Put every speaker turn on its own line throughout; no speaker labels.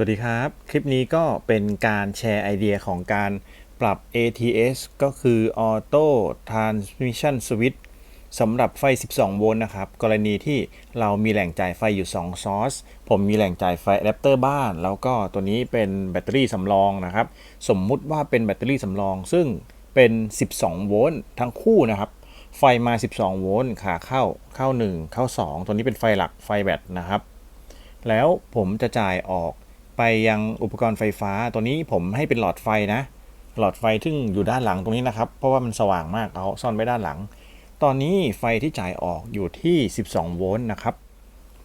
สวัสดีครับ คลิปนี้ก็เป็นการแชร์ไอเดียของการปรับ ATS ก็คือ Auto Transmission Switch สำหรับไฟ 12 โวลต์นะครับ กรณีที่เรามีแหล่งจ่ายไฟอยู่ 2 ซอร์สผมมีแหล่งจ่ายไฟอะแดปเตอร์บ้าน แล้วก็ตัวนี้เป็นแบตเตอรี่สำรองนะครับ สมมุติว่าเป็นแบตเตอรี่สำรอง ซึ่งเป็น 12 โวลต์ทั้งคู่นะครับ ไฟมา 12 โวลต์ขาเข้าเข้า 1 เข้า 2 ตัวนี้เป็นไฟหลักไฟแบตนะครับ แล้วผมจะจ่ายออก ไปยังอุปกรณ์ไฟฟ้า ตัวนี้ผมให้เป็นหลอดไฟนะ หลอดไฟซึ่งอยู่ด้านหลังตรงนี้นะครับ เพราะว่ามันสว่างมากเอาซ่อนไว้ด้านหลัง ตอนนี้ไฟที่จ่ายออกอยู่ที่ 12 โวลต์นะครับ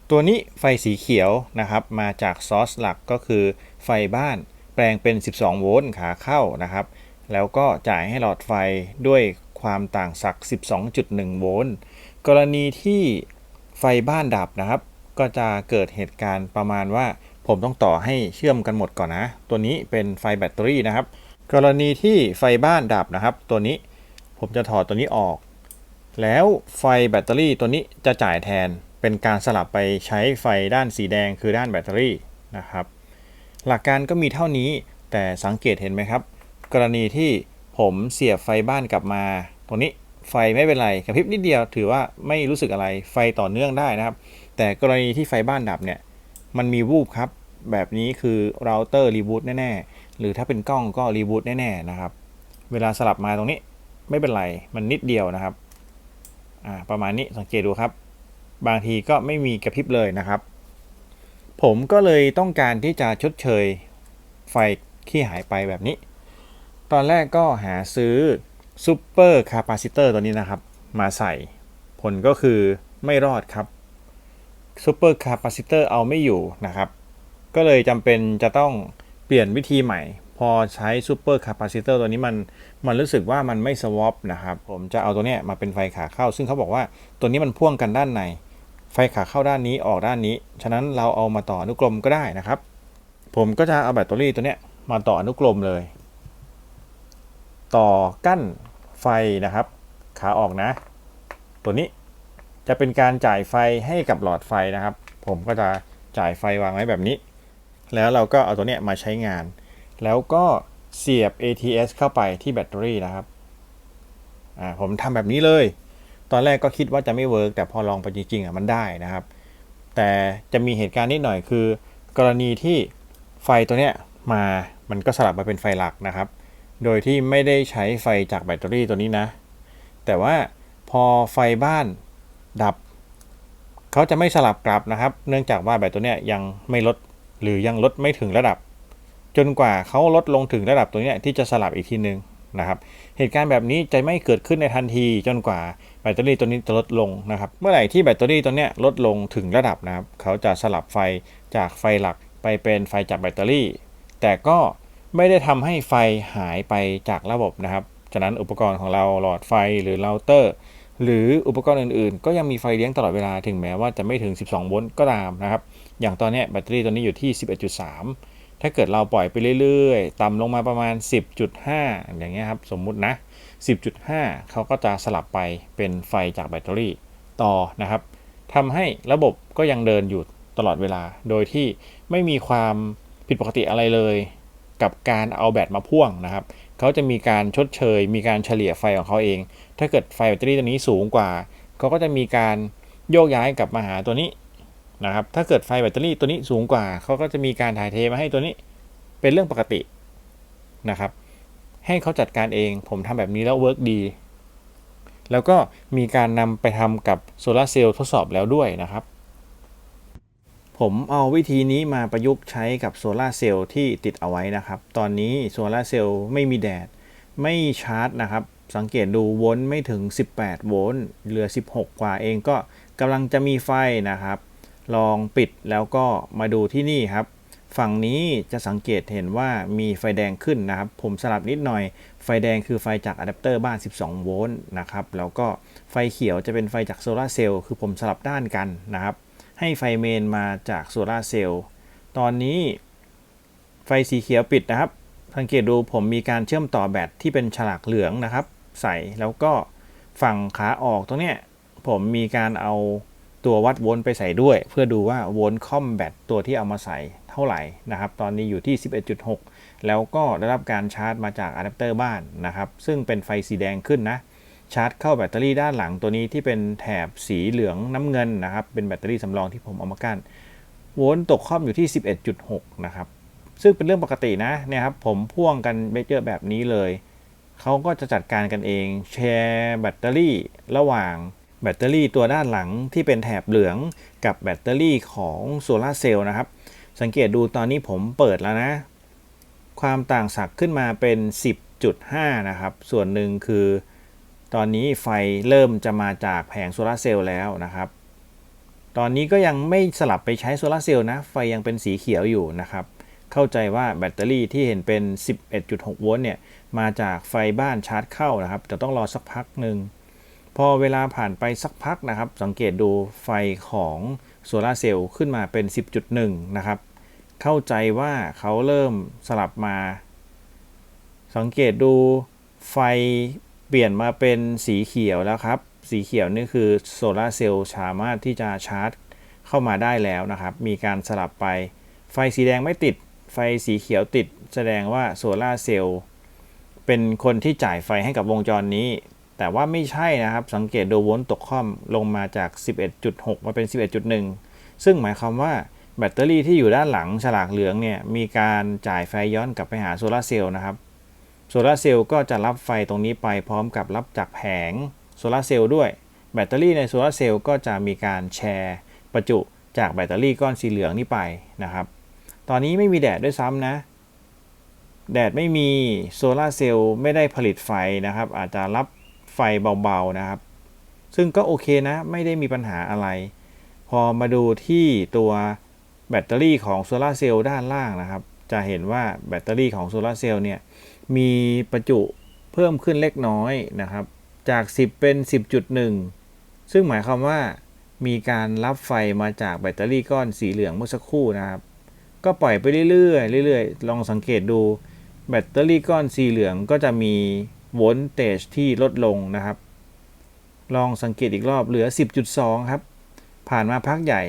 ตัวนี้ไฟสีเขียวนะครับ มาจากซอสหลักก็คือไฟบ้านแปลงเป็น 12 โวลต์ขาเข้านะครับ แล้วก็จ่ายให้หลอดไฟด้วยความต่างศักย์12.1 โวลต์ กรณีที่ไฟบ้านดับนะครับ ก็จะเกิดเหตุการณ์ประมาณว่า ผมต้องต่อให้เชื่อมกันหมดก่อนนะ ตัวนี้เป็นไฟแบตเตอรี่นะครับ กรณีที่ไฟบ้านดับนะครับ ตัวนี้ผมจะถอดตัวนี้ออก แล้วไฟแบตเตอรี่ตัวนี้จะจ่ายแทนเป็นการสลับไปใช้ไฟด้านสีแดงคือด้านแบตเตอรี่นะครับ หลักการก็มีเท่านี้แต่สังเกตเห็นไหมครับ กรณีที่ผมเสียบไฟบ้านกลับมา ตรงนี้ไฟไม่เป็นไรกระพริบนิดเดียวถือว่าไม่รู้สึกอะไรไฟต่อเนื่องได้นะครับ แต่กรณีที่ไฟบ้านดับเนี่ย มันมีวูบครับ แบบนี้คือเราเตอร์รีบูตแน่ๆ หรือถ้าเป็นกล้องก็รีบูตแน่ๆนะครับ เวลาสลับมาตรงนี้ไม่เป็นไร มันนิดเดียวนะครับอ่าประมาณนี้สังเกตดูครับ บางทีก็ไม่มีกระพริบเลยนะครับ ผมก็เลยต้องการที่จะชดเชยไฟที่หายไปแบบนี้ ตอนแรกก็หาซื้อซูเปอร์คาปาซิเตอร์ตัวนี้นะครับ มาใส่ผลก็คือไม่รอดครับ ซูเปอร์คาปาซิเตอร์เอาไม่อยู่นะครับ ก็เลยจำเป็นจะต้องเปลี่ยนวิธีใหม่ พอใช้ซูเปอร์คาปาซิเตอร์ตัวนี้มันมันรู้สึกว่ามันไม่สวอปนะครับ ผมจะเอาตัวเนี้ยมาเป็นไฟขาเข้า ซึ่งเขาบอกว่าตัวนี้มันพ่วงกันด้านใน ไฟขาเข้าด้านนี้ออกด้านนี้ ฉะนั้นเราเอามาต่ออนุกรมก็ได้นะครับ ผมก็จะเอาแบตเตอรี่ตัวเนี้ยมาต่ออนุกรมเลย ต่อกั้นไฟนะครับ ขาออกนะ ตัวนี้ จะเป็นการจ่ายไฟให้กับหลอดไฟนะครับ ผมก็จะจ่ายไฟวางไว้แบบนี้ แล้วเราก็เอาตัวเนี้ยมาใช้งาน แล้วก็เสียบ ATS เข้าไปที่แบตเตอรี่นะครับอ่าผมทำแบบนี้เลย ตอนแรกก็คิดว่าจะไม่เวิร์กแต่พอลองไปจริงๆอะมันได้นะครับ แต่จะมีเหตุการณ์นิดหน่อยคือ กรณีที่ไฟตัวเนี้ยมามันก็สลับมาเป็นไฟหลักนะครับ โดยที่ไม่ได้ใช้ไฟจากแบตเตอรี่ตัวนี้นะ แต่ว่าพอไฟบ้าน ดับ เขาจะไม่สลับกลับนะครับ เนื่องจากว่าแบตตัวเนี้ยยังไม่ลดหรือยังลดไม่ถึงระดับ จนกว่าเขาลดลงถึงระดับตัวเนี้ยที่จะสลับอีกทีนึงนะครับ เหตุการณ์แบบนี้จะไม่เกิดขึ้นในทันทีจนกว่าแบตเตอรี่ตัวนี้จะลดลงนะครับ เมื่อไหร่ที่แบตเตอรี่ตัวเนี้ยลดลงถึงระดับนะครับ เขาจะสลับไฟจากไฟหลักไปเป็นไฟจากแบตเตอรี่ แต่ก็ไม่ได้ทำให้ไฟหายไปจากระบบนะครับ ฉะนั้นอุปกรณ์ของเราหลอดไฟหรือเราเตอร์ หรืออุปกรณ์อื่นๆ ก็ยังมีไฟเลี้ยงตลอดเวลาถึงแม้ว่าจะไม่ถึง 12 โวลต์ก็ตามนะครับ อย่างตอนนี้แบตเตอรี่ตัวนี้อยู่ที่ 11.3 ถ้าเกิดเราปล่อยไปเรื่อยๆ ต่ำลงมาประมาณ 10.5 อย่างเงี้ยครับ สมมุตินะ 10.5 เขาก็จะสลับไปเป็นไฟจากแบตเตอรี่ต่อนะครับทำให้ระบบก็ยังเดินอยู่ตลอดเวลา โดยที่ไม่มีความผิดปกติอะไรเลย กับการเอาแบตมาพ่วงนะครับเขาจะมีการชดเชย มีการเฉลี่ยไฟของเขาเอง ถ้าเกิดไฟแบตเตอรี่ตัวนี้สูงกว่าเขาก็จะมีการโยกย้ายกลับมาหาตัวนี้นะครับ ถ้าเกิดไฟแบตเตอรี่ตัวนี้สูงกว่าเขาก็จะมีการถ่ายเทมาให้ตัวนี้เป็นเรื่องปกตินะครับ ให้เขาจัดการเอง ผมทำแบบนี้แล้วเวิร์กดี แล้วก็มีการนำไปทำกับโซลาร์เซลล์ทดสอบแล้วด้วยนะครับ ผมเอาวิธีนี้มาประยุกต์ใช้กับโซลาเซลล์ที่ติดเอาไว้นะครับ ตอนนี้โซลาเซลล์ไม่มีแดด ไม่ชาร์จนะครับ สังเกตดูโวลต์ไม่ถึง 18 โวลต์ เหลือ 16 กว่าเองก็กำลังจะมีไฟนะครับ ลองปิดแล้วก็มาดูที่นี่ครับ ฝั่งนี้จะสังเกตเห็นว่ามีไฟแดงขึ้นนะครับ ผมสลับนิดหน่อย ไฟแดงคือไฟจากอะแดปเตอร์บ้าน 12 โวลต์นะครับ แล้วก็ไฟเขียวจะเป็นไฟจากโซลาเซลล์ คือผมสลับด้านกันนะครับ ให้ไฟเมนมาจากโซลาร์เซลล์ตอนนี้ไฟสีเขียวปิดนะครับ สังเกตดูผมมีการเชื่อมต่อแบตที่เป็นฉลากเหลืองนะครับ ใส่แล้วก็ฝั่งขาออกตรงเนี้ยผมมีการเอาตัววัดโวลต์ไปใส่ด้วย เพื่อดูว่าโวลต์คอมแบตตัวที่เอามาใส่เท่าไหร่นะครับ ตอนนี้อยู่ที่ 11.6 แล้วก็ได้รับการชาร์จมาจากอะแดปเตอร์บ้านนะครับ ซึ่งเป็นไฟสีแดงขึ้นนะ ชาร์จเข้าแบตเตอรี่ด้านหลังตัวนี้ที่เป็นแถบสีเหลืองน้ำเงินนะครับ เป็นแบตเตอรี่สำรองที่ผมเอามากั้นโวลต์ตกค่อมอยู่ที่ 11.6 นะครับ ซึ่งเป็นเรื่องปกตินะเนี่ยครับผมพ่วงกันเบเจอร์แบบนี้เลย เขาก็จะจัดการกันเองแชร์แบตเตอรี่ระหว่างแบตเตอรี่ตัวด้านหลังที่เป็นแถบเหลืองกับแบตเตอรี่ของโซลาเซลล์นะครับ สังเกตดูตอนนี้ผมเปิดแล้วนะ ความต่างศักย์ขึ้นมาเป็น 10.5 นะครับ ส่วนหนึ่งคือ ตอนนี้ไฟเริ่มจะมาจากแผงโซลาร์เซลล์แล้วนะครับ ตอนนี้ก็ยังไม่สลับไปใช้โซลาร์เซลล์นะ ไฟยังเป็นสีเขียวอยู่นะครับ เข้าใจว่าแบตเตอรี่ที่เห็นเป็น 11.6 โวลต์เนี่ย มาจากไฟบ้านชาร์จเข้านะครับจะต้องรอสักพักหนึ่ง พอเวลาผ่านไปสักพักนะครับ สังเกตดูไฟของโซลาร์เซลล์ขึ้นมาเป็น 10.1 นะครับ เข้าใจว่าเขาเริ่มสลับมา สังเกตดูไฟ เปลี่ยนมาเป็นสีเขียวแล้วครับ สีเขียวนี่คือโซลาเซลล์สามารถที่จะชาร์จเข้ามาได้แล้วนะครับ มีการสลับไป ไฟสีแดงไม่ติด ไฟสีเขียวติด แสดงว่าโซลาเซลล์เป็นคนที่จ่ายไฟให้กับวงจรนี้ แต่ว่าไม่ใช่นะครับ สังเกตดูโวลต์ตกค่อมลงมาจาก 11.6 มาเป็น 11.1 ซึ่งหมายความว่าแบตเตอรี่ที่อยู่ด้านหลังฉลากเหลืองเนี่ยมีการจ่ายไฟย้อนกลับไปหาโซลาเซลล์นะครับ โซลาร์เซลล์ก็จะรับไฟตรงนี้ไปพร้อมกับรับจากแผงโซลาร์เซลล์ด้วย แบตเตอรี่ในโซลาร์เซลล์ก็จะมีการแชร์ประจุจากแบตเตอรี่ก้อนสีเหลืองนี้ไปนะครับ ตอนนี้ไม่มีแดดด้วยซ้ำนะ แดดไม่มีโซลาร์เซลล์ไม่ได้ผลิตไฟนะครับ อาจจะรับไฟเบาๆนะครับ ซึ่งก็โอเคนะ ไม่ได้มีปัญหาอะไร พอมาดูที่ตัวแบตเตอรี่ของโซลาร์เซลล์ด้านล่างนะครับ จะเห็นว่าแบตเตอรี่ของโซลาร์เซลล์เนี่ยมีประจุเพิ่มขึ้นเล็กน้อยนะครับ จาก 10 เป็น 10.1 ซึ่งหมายความว่ามีการรับไฟมาจากแบตเตอรี่ก้อนสีเหลืองเมื่อสักครู่นะครับ ก็ปล่อยไปเรื่อยๆเรื่อยๆ ลองสังเกตดูแบตเตอรี่ก้อนสีเหลืองก็จะมีโวลต์เตจที่ลดลงนะครับ ลองสังเกตอีกรอบเหลือ 10.2 ครับ ผ่านมาพักใหญ่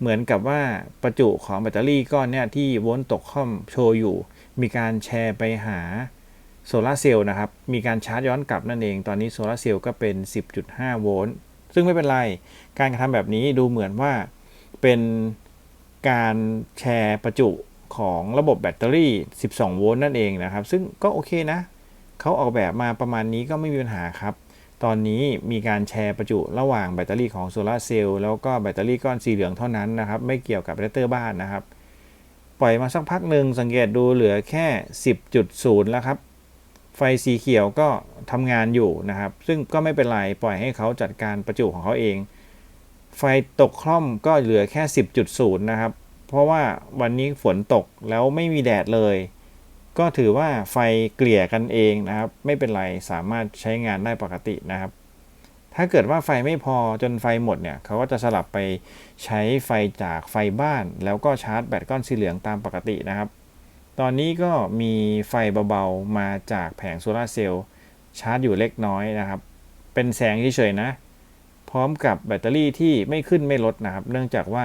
เหมือนกับว่าประจุของแบตเตอรี่ก้อนเนี่ยที่โวลต์ตกค่อมโชว์อยู่ มีการแชร์ไปหาโซลาร์เซลล์นะครับ มีการชาร์จย้อนกลับนั่นเอง ตอนนี้โซลาร์เซลล์ก็เป็น 10.5 โวลต์ ซึ่งไม่เป็นไร การกระทำแบบนี้ดูเหมือนว่าเป็นการแชร์ประจุของระบบแบตเตอรี่ 12 โวลต์นั่นเองนะครับ ซึ่งก็โอเคนะ เขาออกแบบมาประมาณนี้ก็ไม่มีปัญหาครับ ตอนนี้มีการแชร์ประจุระหว่างแบตเตอรี่ของโซลาร์เซลล์แล้วก็แบตเตอรี่ก้อนสีเหลืองเท่านั้นนะครับ ไม่เกี่ยวกับแบตเตอร์บ้านนะครับ ปล่อยมาสักพักหนึ่งสังเกตดูเหลือแค่ 10.0 แล้วครับ ไฟสีเขียวก็ทำงานอยู่นะครับ ซึ่งก็ไม่เป็นไร ปล่อยให้เขาจัดการประจุของเขาเอง ไฟตกคล่อมก็เหลือแค่ 10.0 นะครับ เพราะว่าวันนี้ฝนตกแล้วไม่มีแดดเลย ก็ถือว่าไฟเกลี่ยกันเองนะครับ ไม่เป็นไรสามารถใช้งานได้ปกตินะครับ ถ้าเกิดว่าไฟไม่พอจนไฟหมดเนี่ยเขาก็จะสลับไปใช้ไฟจากไฟบ้าน แล้วก็ชาร์จแบตก้อนสีเหลืองตามปกตินะครับ ตอนนี้ก็มีไฟเบาๆมาจากแผงโซลาร์เซลล์ชาร์จอยู่เล็กน้อยนะครับ เป็นแสงเฉยๆนะ พร้อมกับแบตเตอรี่ที่ไม่ขึ้นไม่ลดนะครับ เนื่องจากว่า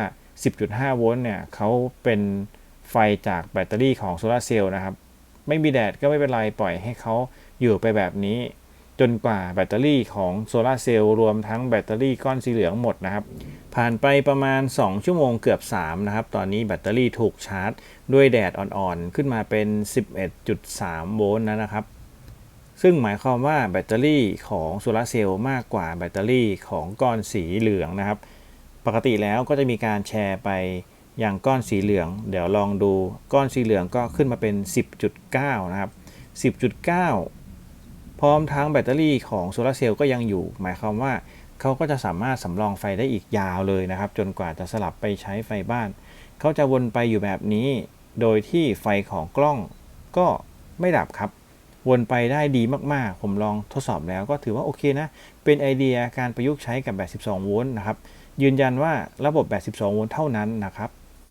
10.5 โวลต์เนี่ยเขาเป็นไฟจากแบตเตอรี่ของโซลาร์เซลล์นะครับ ไม่มีแดดก็ไม่เป็นไรปล่อยให้เขาอยู่ไปแบบนี้ จนกว่าแบตเตอรี่ของโซลาร์เซลล์รวมทั้งแบตเตอรี่ก้อนสีเหลืองหมดนะครับ ผ่านไปประมาณ 2 ชั่วโมงเกือบ 3 นะครับ ตอนนี้แบตเตอรี่ถูกชาร์จ ด้วยแดดอ่อนๆ ขึ้นมาเป็น 11.3 โวลต์นะครับซึ่งหมายความว่าแบตเตอรี่ของโซลาร์เซลล์มากกว่าแบตเตอรี่ของก้อนสีเหลืองนะครับ ปกติแล้วก็จะมีการแชร์ไป อย่างก้อนสีเหลือง เดี๋ยวลองดูก้อนสีเหลืองก็ขึ้นมาเป็น 10.9 นะครับ 10.9 พร้อมทั้งแบตเตอรี่ของโซลาร์เซลล์ก็ยังอยู่ หมายความว่าเขาก็จะสามารถสำรองไฟได้อีกยาวเลยนะครับ จนกว่าจะสลับไปใช้ไฟบ้าน เขาจะวนไปอยู่แบบนี้ โดยที่ไฟของกล้องก็ไม่ดับครับ วนไปได้ดีมากๆ ผมลองทดสอบแล้วก็ถือว่าโอเคนะ เป็นไอเดียการประยุกต์ใช้กับแบบ12 โวลต์นะครับ ยืนยันว่าระบบแบบ12 โวลต์เท่านั้นนะครับ